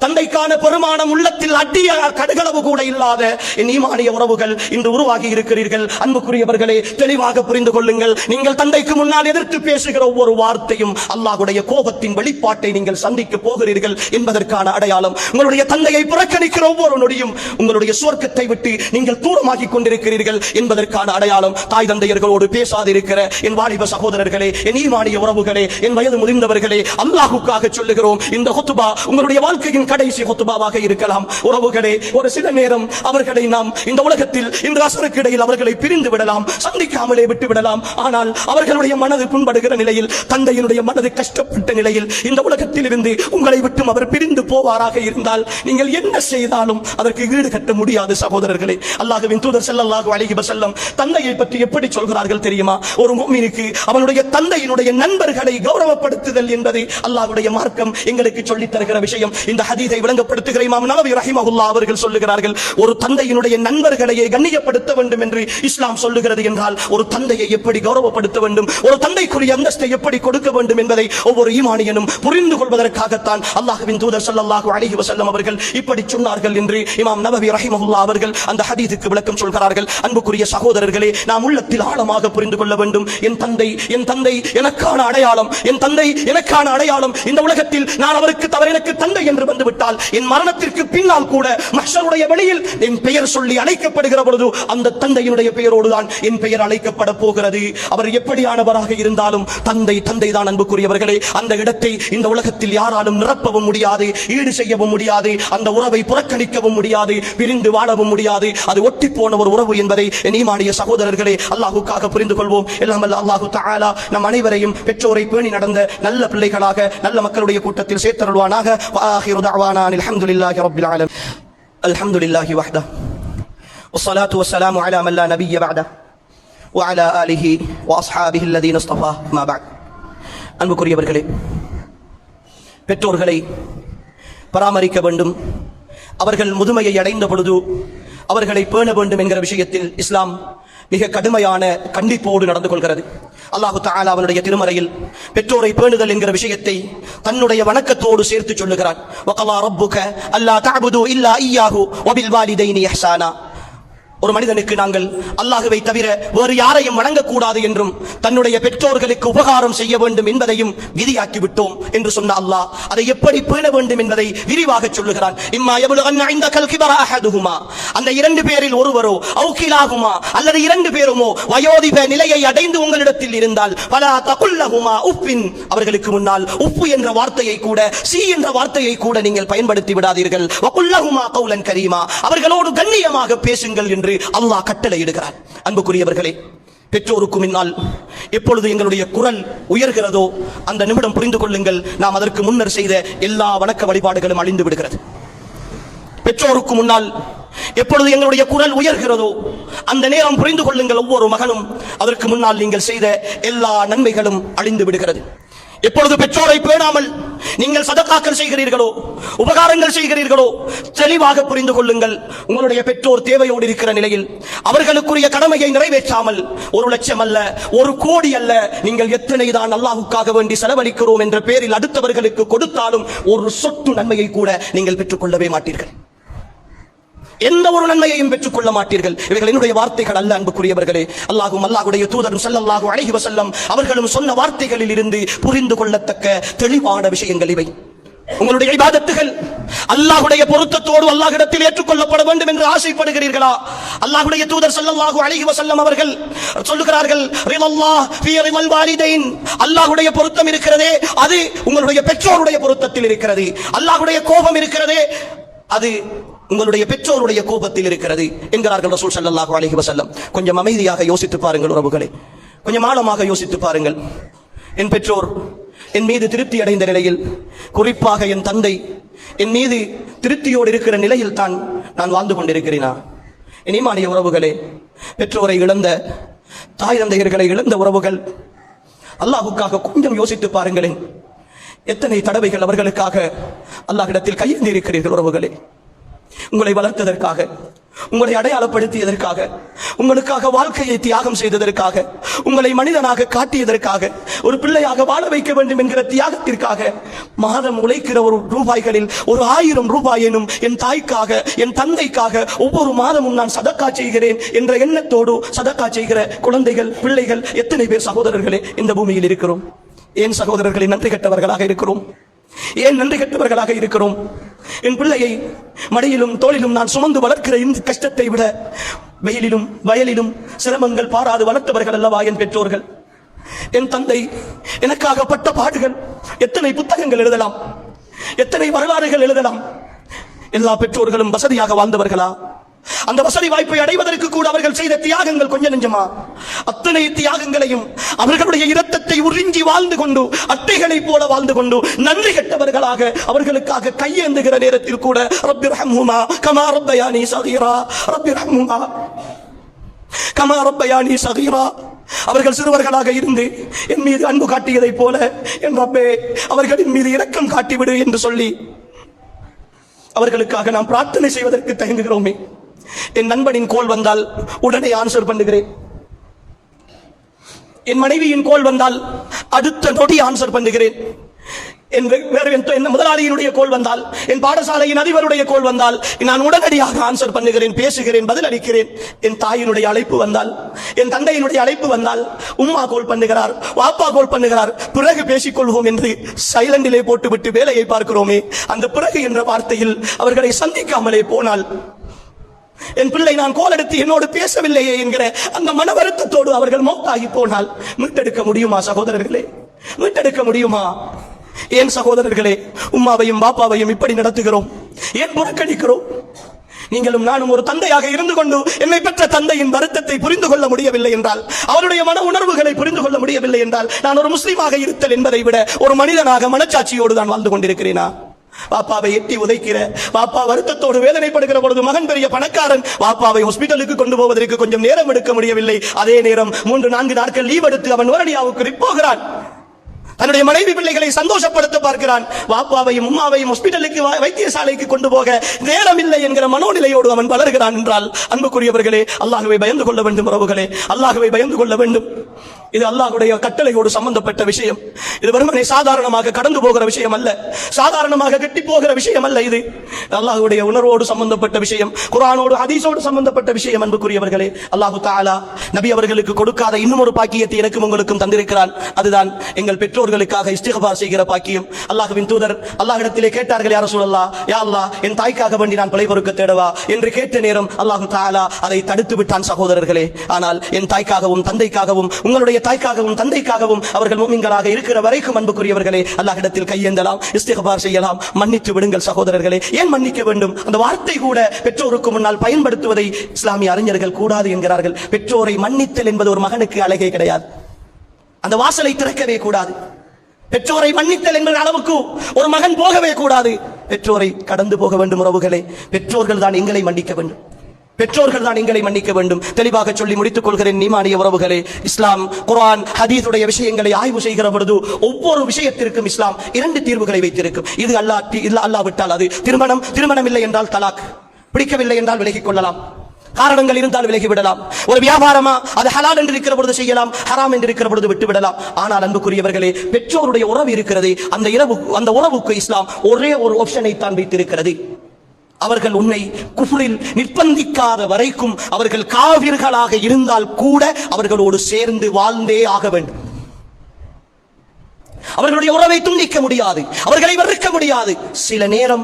தந்தைக்கான பெருமானம் உள்ளத்தில் அடிய கடுகளவு கூட இல்லாத இனிமானிய உறவுகள் இன்று உருவாகி இருக்கிறீர்கள். அன்புக்குரியவர்களே தெளிவாக புரிந்து கொள்ளுங்கள். நீங்கள் தந்தைக்கு முன்னால் எதிர்த்து பேசுகிற ஒவ்வொரு வார்த்தையும் அல்லாஹுடைய கோபத்தின் வெளிப்பாட்டை நீங்கள் சந்திக்க போகிறீர்கள் என்பதற்கான அடையாளம். உங்களுடைய தந்தையை புறக்கணிக்கிற ஒவ்வொரு நொடியும் உங்களுடைய சுவர்க்கத்தை விட்டு நீங்கள் தூரமாகி கொண்டிருக்கிறீர்கள் என்பதற்கான அடையாளம். தாய் தந்தையர்களோடு பேசாதிருக்கிற என் வாலிப சகோதரர்களே என் ஈமானிய உறவுகளே என் வயது முதிர்ந்தவர்களே அல்லாஹுக்காக சொல்லுகிறோம் இந்த ஹொத்துபா உங்களுடைய வாழ்க்கையின் கடைசி ஹொத்துபாவாக இருக்கலாம். உறவுகளே ஒரு சில நேரம் அவர்களை நாம் இந்த உலகத்தில் இந்த அசருக்கு இடையில் அவர்களை பிரிந்து விடலாம் சந்திக்காமலே விட்டு விடலாம். ஆனால் அவர்களுடைய மனது புண்படுகிற நிலையில் தந்தையினுடைய மனது கஷ்டப்பட்ட நிலையில் இந்த உலகத்தில் இருந்து உங்களை விட்டும் அவர் பிரிந்து போவாராக இருந்தால் நீங்கள் என்ன செய்தாலும் அதற்கு ஈடு கட்ட முடியாது சகோதரர்களே. அல்லாஹுவின் தூதர் செல்லல்லாஹு அழகி வஸல்லம் தந்தையை பற்றி எப்படி சொல்கிறார்கள் தெரியுமா? ஒரு மோமினுக்கு அவனுடைய தந்தையினுடைய நண்பர்களை கௌரவப்படுத்த கௌரவப்படுத்துதல் என்பது அல்லாஹ்வுடைய மார்க்கம் எங்களுக்கு சொல்லித் தருகிற விஷயம். இந்த ஹதீதை விளங்கப்படுத்துகிற இமாம் நவவி ரஹிமஹுல்லா அவர்கள் சொல்லுகிறார்கள் ஒரு தந்தையினுடைய நண்பர்களையே கண்ணியப்படுத்த வேண்டும் என்று இஸ்லாம் சொல்லுகிறது என்றால் ஒரு தந்தையை எப்படி கௌரவப்படுத்த வேண்டும்? ஒரு தந்தைக்குரிய அந்தஸ்தை எப்படி கொடுக்க வேண்டும் என்பதை ஒவ்வொரு ஈமானியனும் புரிந்து கொள்வதற்காகத்தான் அல்லாஹுவின் தூதர் சல்லாஹூ அலைஹி வசல்லம் அவர்கள் இப்படி சொன்னார்கள் என்று இமாம் நவவி ரஹிமஹுல்லா அவர்கள் அந்த ஹதீதுக்கு விளக்கம் சொல்கிறார்கள். அன்புக்குரிய சகோதரர்களே நாம் உள்ளத்தில் ஆழமாக புரிந்து கொள்ள வேண்டும். என் தந்தை என் தந்தை எனக்கான அடையாளம் என் தந்தை தந்தை எனக்கான அடையாளம் இந்த உலகத்தில் நான் அவருக்கு தவறு எனக்கு தந்தை என்று வந்துவிட்டால் என் மரணத்திற்கு பின்னால் கூட மஷருடைய வெளியில் என் பெயர் சொல்லி அழைக்கப்படுகிற பொழுது அந்த தந்தையினுடைய பெயரோடு தான் என் பெயர் அழைக்கப்பட போகிறது. அவர் எப்படியானவராக இருந்தாலும் தந்தை தந்தை தான் அன்புக்குரியவர்களே. அந்த இடத்தை இந்த உலகத்தில் யாராலும் நிரப்பவும் முடியாது ஈடு செய்யவும் முடியாது அந்த உறவை புறக்கணிக்கவும் முடியாது பிரிந்து வாழவும் முடியாது. அது ஒட்டி போன ஒரு உறவு என்பதை நீமானிய சகோதரர்களே அல்லாஹுக்காக புரிந்து கொள்வோம் எல்லாம் அல்ல அல்லாஹு தாலா நம் அனைவரையும் பெற்றோரை பேணி நடந்த நல்ல பிள்ளைகளாக நல்ல மக்களுடைய கூட்டத்தில் சேர்த்தருள்வானாக وآخر دعوانا أن الحمد لله رب العالمين الحمد لله وحده والصلاة والسلام على من لا نبي بعده وعلى آله وأصحابه الذين اصطفاه ما بعد அன்புக்குரியவர்களே பெற்றோர்களை பராமரிக்க வேண்டும் அவர்கள் முதுமையை அடைந்த பொழுது அவர்களை பேண வேண்டும் என்கிற விஷயத்தில் இஸ்லாம் மிக கடுமையான கண்டிப்போடு நடந்து கொள்கிறது அல்லாஹு தாலா அவனுடைய திருமறையில் பெற்றோரை பேணுதல் என்கிற விஷயத்தை தன்னுடைய வணக்கத்தோடு சேர்த்து சொல்லுகிறான். அல்லா தாபுது இல்லா ஐயாஹு வபில் வாலிதைனி இஹ்சானா. ஒரு மனிதனுக்கு நாங்கள் அல்லாஹுவை தவிர வேறு யாரையும் வணங்கக்கூடாது என்றும் தன்னுடைய பெற்றோர்களுக்கு உபகாரம் செய்ய வேண்டும் என்பதையும் விதியாக்கி விட்டோம் என்று சொன்ன அல்லாஹ். அதை எப்படி பேண வேண்டும் என்பதை விரிவாக சொல்லுகிறான். இம்மா எவ்வளவு அந்த இரண்டு பேரில் ஒருவரோ அவுகிலாகுமா அல்லது இரண்டு பேருமோ வயோதிப நிலையை அடைந்து உங்களிடத்தில் இருந்தால் பல தகுல்லகுமா உப்பின் அவர்களுக்கு முன்னால் உப்பு என்ற வார்த்தையை கூட சி என்ற வார்த்தையை கூட நீங்கள் பயன்படுத்தி விடாதீர்கள். கரீமா. அவர்களோடு கண்ணியமாக பேசுங்கள் என்று அல்லாஹ் கட்டளை இடுகிறார் அன்புக்குரியவர்களே பெற்றோருக்கு முன்னால் எப்பொழுது எங்களுடைய குரல் உயர்கிறதோ அந்த நிமிடம் புரிந்து கொள்ளுங்கள் நாம் அதற்கு முன்னர் செய்த எல்லா வணக்க வழிபாடுகளும் அழிந்து விடுகிறது. பெற்றோருக்கு முன்னால் எப்பொழுது எங்களுடைய குரல் உயர்கிறதோ அந்த நேரம் புரிந்து கொள்ளுங்கள் ஒவ்வொரு மகனும் அதற்கு முன்னால் நீங்கள் செய்த எல்லா நன்மைகளும் அழிந்து விடுகிறது. எப்பொழுது பெற்றோரை பேணாமல் நீங்கள் சதக்காக்கள் செய்கிறீர்களோ உபகாரங்கள் செய்கிறீர்களோ தெளிவாக புரிந்து கொள்ளுங்கள். உங்களுடைய பெற்றோர் தேவையோடு இருக்கிற நிலையில் அவர்களுக்குரிய கடமையை நிறைவேற்றாமல் ஒரு லட்சம் அல்ல ஒரு கோடி அல்ல நீங்கள் எத்தனை தான் அல்லாஹுக்காக வேண்டி செலவழிக்கிறோம் என்ற பேரில் அடுத்தவர்களுக்கு கொடுத்தாலும் ஒரு சொட்டு நன்மையை கூட நீங்கள் பெற்றுக்கொள்ளவே மாட்டீர்கள். எந்த ஒரு நன்மையையும் பெற்றுக் கொள்ள மாட்டீர்கள். இவைகள் என்னுடைய வார்த்தைகள் அல்ல அன்புக்குரியவர்களே. அல்லாஹும் அல்லாஹுடைய தூதரும் ஸல்லல்லாஹு அழகி வசல்லம் அவர்களும் சொன்ன வார்த்தைகளில் இருந்து புரிந்து கொள்ளத்தக்க தெளிவான விஷயங்கள் இவை. உங்களுடைய இபாதத்துகள் அல்லாஹ்வுடைய பொருத்தத்தோடு அல்லாஹிடத்தில் ஏற்றுக்கொள்ளப்பட வேண்டும் என்று ஆசைப்படுகிறீர்களா? அல்லாஹுடைய தூதர் ஸல்லல்லாஹு அலைஹி வஸல்லம் அவர்கள் சொல்லுகிறார்கள் ரிலல்லாஹ் ஃபீ ரிமல் வாலிதைன். அல்லாஹுடைய பொருத்தம் இருக்கிறதே அது உங்களுடைய பெற்றோருடைய பொருத்தத்தில் இருக்கிறது. அல்லாஹுடைய கோபம் இருக்கிறதே அது உங்களுடைய பெற்றோருடைய கோபத்தில் இருக்கிறது என்கிறார்கள் ரசூல் சல்லாஹூ அலஹி வசல்லம் கொஞ்சம் அமைதியாக யோசித்து பாருங்கள் உறவுகளே. கொஞ்சம் ஆழமாக யோசித்து பாருங்கள். என் பெற்றோர் என் மீது திருப்தி அடைந்த நிலையில் குறிப்பாக என் தந்தை என் மீது திருப்தியோடு இருக்கிற நிலையில் தான் நான் வாழ்ந்து கொண்டிருக்கிறேனா? இனிமானிய உறவுகளே பெற்றோரை இழந்த தாய் தந்தையர்களை இழந்த உறவுகள் அல்லாஹுக்காக கொஞ்சம் யோசித்து பாருங்களேன். எத்தனை தடவைகள் அவர்களுக்காக அல்லாஹிடத்தில் கையெழுந்திருக்கிறீர்கள் உறவுகளே. உங்களை வளர்த்ததற்காக உங்களை அடையாளப்படுத்தியதற்காக உங்களுக்காக வாழ்க்கையை தியாகம் செய்ததற்காக உங்களை மனிதனாக காட்டியதற்காக ஒரு பிள்ளையாக வாழ வைக்க வேண்டும் என்கிற தியாகத்திற்காக மாதம் உழைக்கிற ஒரு ரூபாய்களில் ஒரு ஆயிரம் ரூபாயினும் என் தாய்க்காக என் தந்தைக்காக ஒவ்வொரு மாதமும் நான் சதக்கா செய்கிறேன் என்ற எண்ணத்தோடு சதக்கா செய்கிற குழந்தைகள் பிள்ளைகள் எத்தனை பேர் சகோதரர்களே இந்த பூமியில் இருக்கிறோம்? ஏன் சகோதரர்களை நன்றி கெட்டவர்களாக இருக்கிறோம்? ஏன் நன்றி கெட்டவர்களாக இருக்கிறோம்? என் பிள்ளையை மடியிலும் தோளிலும் நான் சுமந்து வளர்க்கிற இந்த கஷ்டத்தை விட வெயிலிலும் வயலிலும் சிரமங்கள் பாராது வளர்த்தவர்கள் அல்லவா என் பெற்றோர்கள்? என் தந்தை எனக்காக பட்ட பாடுகள் எத்தனை புத்தகங்கள் எழுதலாம்? எத்தனை வரலாறுகள் எழுதலாம்? எல்லா பெற்றோர்களும் வசதியாக வாழ்ந்தவர்களா? அந்த வசதி வாய்ப்பை அடைவதற்கு கூட அவர்கள் செய்த தியாகங்கள் கொஞ்சம் நெஞ்சமா? அத்தனை தியாகங்களையும் அவர்களுடைய இரத்தத்தை உறிஞ்சி வாழ்ந்து கொண்டு அட்டைகளைப் போல வாழ்ந்து கொண்டு நன்றி கெட்டவர்களாக அவர்களுக்காக கையேந்துகிற நேரத்தில் கூட ரப்பி ரஹம்ஹுமா கமா ரப்பயானி சகீரா ரப்பி ரஹம்ஹுமா கமா ரப்பயானி சகீரா. அவர்கள் சிறுவர்களாக இருந்து என் மீது அன்பு காட்டியதைப் போல என் ரப்பே அவர்களின் மீது இரக்கம் காட்டிவிடு என்று சொல்லி அவர்களுக்காக நாம் பிரார்த்தனை செய்வதற்கு தயங்குகிறோமே. என் நண்பனின் கோல் வந்தால் உடனே ஆன்சர் பண்ணுகிறேன். என் மனைவியின் கோல் வந்தால் அடுத்த நொடி ஆன்சர் பண்ணுகிறேன். என் வேறு என் முதலாளியினுடைய கோல் வந்தால் என் பாடசாலையின் அதிபருடைய கோல் வந்தால் நான் உடனடியாக ஆன்சர் பண்ணுகிறேன் பேசுகிறேன் பதில் அளிக்கிறேன். என் தாயினுடைய அழைப்பு வந்தால் என் தந்தையினுடைய அழைப்பு வந்தால் உம்மா கோல் பண்ணுகிறார் வாப்பா கோல் பண்ணுகிறார். பிறகு பேசிக் கொள்வோம் என்று சைலண்டிலே போட்டுவிட்டு வேலையை பார்க்கிறோமே. அந்த பிறகு என்ற வார்த்தையில் அவர்களை சந்திக்காமலே போனால் என் பிள்ளை நான் கோல் எடுத்து என்னோடு பேசவில்லையே என்கிற அந்த மன வருத்தத்தோடு அவர்கள் மௌத்தாகி போனால் மீட்டெடுக்க முடியுமா சகோதரர்களே? மீட்டெடுக்க முடியுமா? ஏன் சகோதரர்களே உம்மாவையும் பாப்பாவையும் இப்படி நடத்துகிறோம்? ஏன் புறக்கணிக்கிறோம்? நீங்களும் நானும் ஒரு தந்தையாக இருந்து கொண்டு என்னை பெற்ற தந்தையின் வருத்தத்தை புரிந்து கொள்ள முடியவில்லை என்றால் அவருடைய மன உணர்வுகளை புரிந்து கொள்ள முடியவில்லை என்றால் நான் ஒரு முஸ்லீமாக இருத்தல் என்பதை விட ஒரு மனிதனாக மனச்சாட்சியோடு தான் வாழ்ந்து கொண்டிருக்கிறேனா? பாப்பாவை எட்டி உதைக்கிற பாப்பா வருத்தத்தோடு வேதனைப்படுகிற பொழுது மகன் பெரிய பணக்காரன் பாப்பாவை ஹாஸ்பிட்டலுக்கு கொண்டு போவதற்கு கொஞ்சம் நேரம் எடுக்க முடியவில்லை. அதே நேரம் மூன்று நான்கு நாட்கள் லீவ் எடுத்து அவன் நோரடியாவுக்கு போகிறான் தன்னுடைய மனைவி பிள்ளைகளை சந்தோஷப்படுத்த பார்க்கிறான். வாப்பாவையும் உம்மாவையும் ஹாஸ்பிட்டலுக்கு வைத்தியசாலைக்கு கொண்டு போக நேரம் இல்லை என்கிற மனோநிலையோடு அவன் வளர்கிறான் என்றால் அன்புக்குரியவர்களே அல்லாஹுவை பயந்து கொள்ள வேண்டும் உறவுகளே. அல்லாஹுவை பயந்து கொள்ள வேண்டும். இது அல்லாஹுடைய கட்டளையோடு சம்பந்தப்பட்ட விஷயம். இது வெறுமனே சாதாரணமாக கடந்து போகிற விஷயம் அல்ல சாதாரணமாக கெட்டி போகிற விஷயம் அல்ல இது அல்லாஹுடைய உணர்வோடு சம்பந்தப்பட்ட விஷயம். குரானோடு ஹதீஸோடு சம்பந்தப்பட்ட விஷயம் அன்புக்குரியவர்களே. அல்லாஹு தாலா நபி அவர்களுக்கு கொடுக்காத இன்னும் ஒரு பாக்கியத்தை எனக்கும் உங்களுக்கும் தந்திருக்கிறான். அதுதான் எங்கள் பெற்றோர் அவர்களுக்காக இஸ்திகபார் செய்கிற பாக்கியம் அல்லாஹுவின் தூதர் அல்லாஹிடத்திலே கேட்டார்கள் யார சூழல்லா யா அல்லா என் தாய்க்காக வேண்டி நான் பிழை பொறுக்க தேடவா? என்று கேட்ட நேரம் அல்லாஹு தாலா அதை தடுத்து விட்டான் சகோதரர்களே. ஆனால் என் தாய்க்காகவும் தந்தைக்காகவும் உங்களுடைய தாய்க்காகவும் தந்தைக்காகவும் அவர்கள் மூமிங்களாக இருக்கிற வரைக்கும் அன்புக்குரியவர்களே அல்லாஹிடத்தில் கையேந்தலாம் இஸ்திகபார் செய்யலாம். மன்னித்து விடுங்கள் சகோதரர்களே. ஏன் மன்னிக்க வேண்டும்? அந்த வார்த்தை கூட பெற்றோருக்கு முன்னால் பயன்படுத்துவதை இஸ்லாமிய அறிஞர்கள் கூடாது என்கிறார்கள். பெற்றோரை மன்னித்தல் என்பது ஒரு மகனுக்கு அழகே கிடையாது. அந்த வாசலை திறக்கவே கூடாது. பெற்றோரை மன்னித்தல் என்கிற அளவுக்கு ஒரு மகன் போகவே கூடாது. பெற்றோரை கடந்து போக வேண்டும் உறவுகளே. பெற்றோர்கள் தான் எங்களை மன்னிக்க வேண்டும். பெற்றோர்கள் தான் எங்களை மன்னிக்க வேண்டும். தெளிவாக சொல்லி முடித்துக் கொள்கிறேன் நீமானிய உறவுகளே. இஸ்லாம் குரான் ஹதீஸுடைய விஷயங்களை ஆய்வு செய்கிற பொழுது ஒவ்வொரு விஷயத்திற்கும் இஸ்லாம் இரண்டு தீர்வுகளை வைத்திருக்கும். இது அல்லாஹ் தி- இல்ல விட்டால் அது திருமணம் திருமணம் இல்லை என்றால் தலாக். பிடிக்கவில்லை என்றால் விலகிக் கொள்ளலாம். காரணங்கள் இருந்தால் விலகி விடலாம் ஒரு வியாபாரமா அது ஹலால் என்று இருக்கிற பொழுது செய்யலாம் ஹராம் என்று இருக்கிற பொழுது விட்டு விடலாம் ஆனால் அன்புக்குரியவர்களே பெற்றோருடைய உறவு இருக்கிறது. அந்த இரவு அந்த உறவுக்கு இஸ்லாம் ஒரே ஒரு ஆப்ஷனை தான் வைத்திருக்கிறது. அவர்கள் உன்னை குஃபுரில் நிர்பந்திக்காத வரைக்கும் அவர்கள் காவிர்களாக இருந்தால் கூட அவர்களோடு சேர்ந்து வாழ்ந்தே ஆக வேண்டும். அவர்களுடைய உறவை துண்டிக்க முடியாது. அவர்களை வெறுக்க முடியாது. சில நேரம்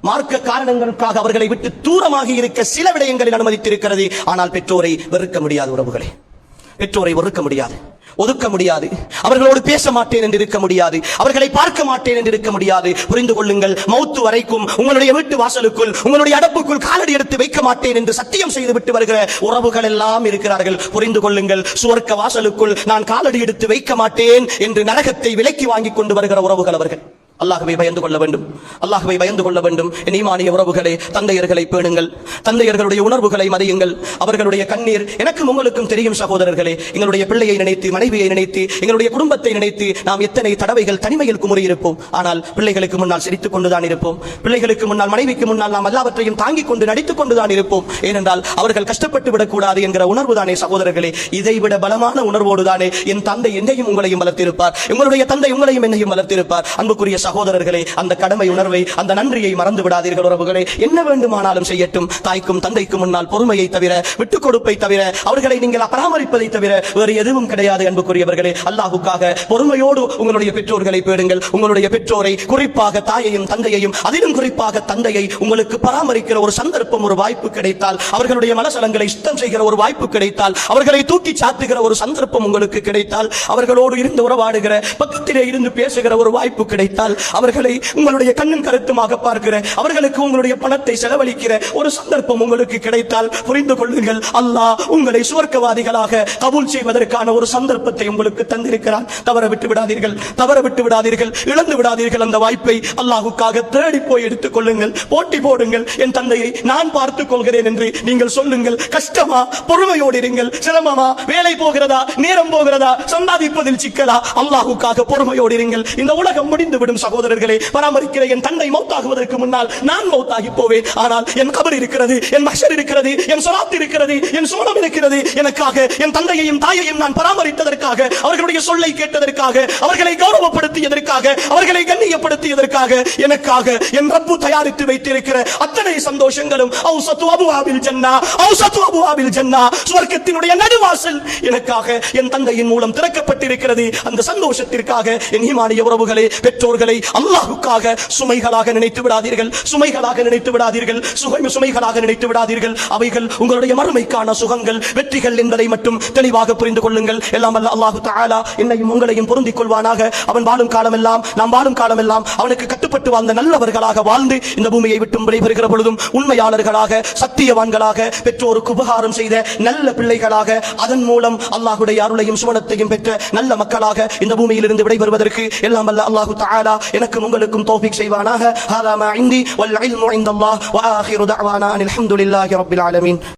மார்க்க காரணங்களுக்காக அவர்களை விட்டு தூரமாகி இருக்க சில விடயங்களில் அனுமதித்திருக்கிறது. ஆனால் பெற்றோரை வெறுக்க முடியாது உறவுகளே. பெற்றோரை வெறுக்க முடியாது. ஒதுக்க முடியாது. அவர்களோடு பேச மாட்டேன் என்று இருக்க முடியாது. அவர்களை பார்க்க மாட்டேன் என்று இருக்க முடியாது. புரிந்து கொள்ளுங்கள். மௌத்து வரைக்கும் உங்களுடைய வீட்டு வாசலுக்குள் உங்களுடைய அடப்புக்குள் காலடி எடுத்து வைக்க மாட்டேன் என்று சத்தியம் செய்து விட்டு வருகிற உறவுகள் எல்லாம் இருக்கிறார்கள். புரிந்து கொள்ளுங்கள். சுவர்க்க வாசலுக்குள் நான் காலடி எடுத்து வைக்க மாட்டேன் என்று நரகத்தை விலக்கி வாங்கி கொண்டு வருகிற உறவுகள் அவர்கள். அல்லாஹுவை பயந்து கொள்ள வேண்டும். அல்லாஹுவை பயந்து கொள்ள வேண்டும். நீமானிய உறவுகளை தந்தையர்களை பேணுங்கள். தந்தையர்களுடைய உணர்வுகளை மதியுங்கள். அவர்களுடைய கண்ணீர் எனக்கும் உங்களுக்கும் தெரியும் சகோதரர்களே. எங்களுடைய பிள்ளையை நினைத்து மனைவியை நினைத்து எங்களுடைய குடும்பத்தை நினைத்து நாம் எத்தனை தடவைகள் தனிமையில் குமுறியிருப்போம். ஆனால் பிள்ளைகளுக்கு முன்னால் சிரித்துக் கொண்டுதான் இருப்போம். பிள்ளைகளுக்கு முன்னால் மனைவிக்கு முன்னால் நாம் எல்லாவற்றையும் தாங்கிக் கொண்டு நடித்துக் கொண்டுதான் இருப்போம். ஏனென்றால் அவர்கள் கஷ்டப்பட்டு விடக்கூடாது என்கிற உணர்வு தானே சகோதரர்களே இதைவிட பலமான உணர்வோடு தானே என் தந்தை என்னையும் உங்களையும் வளர்த்திருப்பார். உங்களுடைய தந்தை உங்களையும் என்னையும் வளர்த்திருப்பார். அன்புக்குரிய சகோதரர்களே அந்த கடமை உணர்வை அந்த நன்றியை மறந்து விடாதீர்கள் உறவுகளே. என்ன வேண்டுமானாலும் செய்யட்டும். தாய்க்கும் தந்தைக்கும் முன்னால் பொறுமையை தவிர விட்டுக் கொடுப்பை தவிர அவர்களை நீங்கள் பராமரிப்பதை தவிர வேறு எதுவும் கிடையாது அன்புக்குரியவர்களே. அல்லாஹுக்காக பொறுமையோடு உங்களுடைய பெற்றோர்களை பேடுங்கள் உங்களுடைய பெற்றோரை குறிப்பாக தாயையும் தந்தையையும் அதிலும் குறிப்பாக தந்தையை உங்களுக்கு பராமரிக்கிற ஒரு சந்தர்ப்பம் ஒரு வாய்ப்பு கிடைத்தால் அவர்களுடைய மனசலங்களை சுத்தம் செய்கிற ஒரு வாய்ப்பு கிடைத்தால் அவர்களை தூக்கி சாத்துகிற ஒரு சந்தர்ப்பம் உங்களுக்கு கிடைத்தால் அவர்களோடு இருந்து உறவாடுகிற பக்கத்திலே இருந்து பேசுகிற ஒரு வாய்ப்பு கிடைத்தால் அவர்களை உங்களுடைய கண்ணும் கருத்துமாக பார்க்கிற அவர்களுக்கு உங்களுடைய பணத்தை செலவழிக்கிற ஒரு சந்தர்ப்பம் உங்களுக்கு கிடைத்தால் புரிந்து கொள்ளுங்கள். அல்லாஹ் உங்களை சுவர்க்கவாதிகளாக கபூல் செய்வதற்கான ஒரு சந்தர்ப்பத்தை உங்களுக்கு தந்திருக்கிறான். தவற விட்டு விடாதீர்கள். தவற விட்டு விடாதீர்கள். இழந்து விடாதீர்கள் அந்த வாய்ப்பை அல்லாஹுக்காக தேடி போய் எடுத்துக் கொள்ளுங்கள். போட்டி போடுங்கள். என் தந்தையை நான் பார்த்துக் கொள்கிறேன் என்று நீங்கள் சொல்லுங்கள். கஷ்டமா? பொறுமையோடு இருங்கள். சிரமமா? வேலை போகிறதா? நேரம் போகிறதா? சம்பாதிப்பதில் சிக்கலா? அல்லாஹுக்காக பொறுமையோடு இருங்கள். இந்த உலகம் முடிந்து விடும் சகோதரர்களே பராமரிக்கிற என் தந்தை மௌத்தாகுவதற்கு முன்னால் நான் மௌத்தாகி போவேன். ஆனால் என் கபர் இருக்கிறது என் மஷர் இருக்கிறது என் சொலாத் இருக்கிறது என் சோனம் இருக்கிறது. எனக்காக என் தந்தையையும் தாயையும் நான் பராமரித்ததற்காக அவர்களுடைய சொல்லை கேட்டதற்காக அவர்களை கௌரவப்படுத்தியதற்காக அவர்களை கண்ணியப்படுத்தியதற்காக எனக்காக என் ரப்பு தயாரித்து வைத்திருக்கிற அத்தனை சந்தோஷங்களும் ஔசத்து அபுவாபில் ஜன்னா ஔசத்து அபுவாபில் ஜன்னா சுவர்க்கத்தினுடைய நடுவாசல். எனக்காக என் தந்தையின் மூலம் திறக்கப்பட்டிருக்கிறது. அந்த சந்தோஷத்திற்காக என் ஈமானிய உறவுகளை பெற்றோர்களை அல்லாஹுக்காக சுமைகளாக நினைத்து விடாதீர்கள். சுமைகளாக நினைத்து விடாதீர்கள். சுமை சுமைகளாக நினைத்து விடாதீர்கள். அவைகள் உங்களுடைய மறுமைக்கான சுகங்கள் வெற்றிகள் என்பதை மட்டும் தெளிவாக புரிந்து கொள்ளுங்கள். எல்லாம் அல்ல அல்லாஹு தாலா என்னையும் உங்களையும் பொருந்திக் கொள்வானாக. அவன் வாழும் காலமெல்லாம் நாம் வாழும் காலமெல்லாம் அவனுக்கு கட்டுப்பட்டு வாழ்ந்த நல்லவர்களாக வாழ்ந்து இந்த பூமியை விட்டும் விடைபெறுகிற பொழுதும் உண்மையாளர்களாக சத்தியவான்களாக பெற்றோருக்கு உபகாரம் செய்த நல்ல பிள்ளைகளாக அதன் மூலம் அல்லாஹுடைய அருளையும் சுவனத்தையும் பெற்ற நல்ல மக்களாக இந்த பூமியிலிருந்து விடைபெறுவதற்கு எல்லாம் அல்ல அல்லாஹு தாலா எனக்கும் உங்களுக்கும் தௌஃபீக் செய்வானாக ஹாதா மா இந்தி வல் இல்மு இந்தல்லாஹ் வ ஆகிரு தஅவானா அனில் ஹம்துலில்லாஹி ரப்பில் ஆலமீன்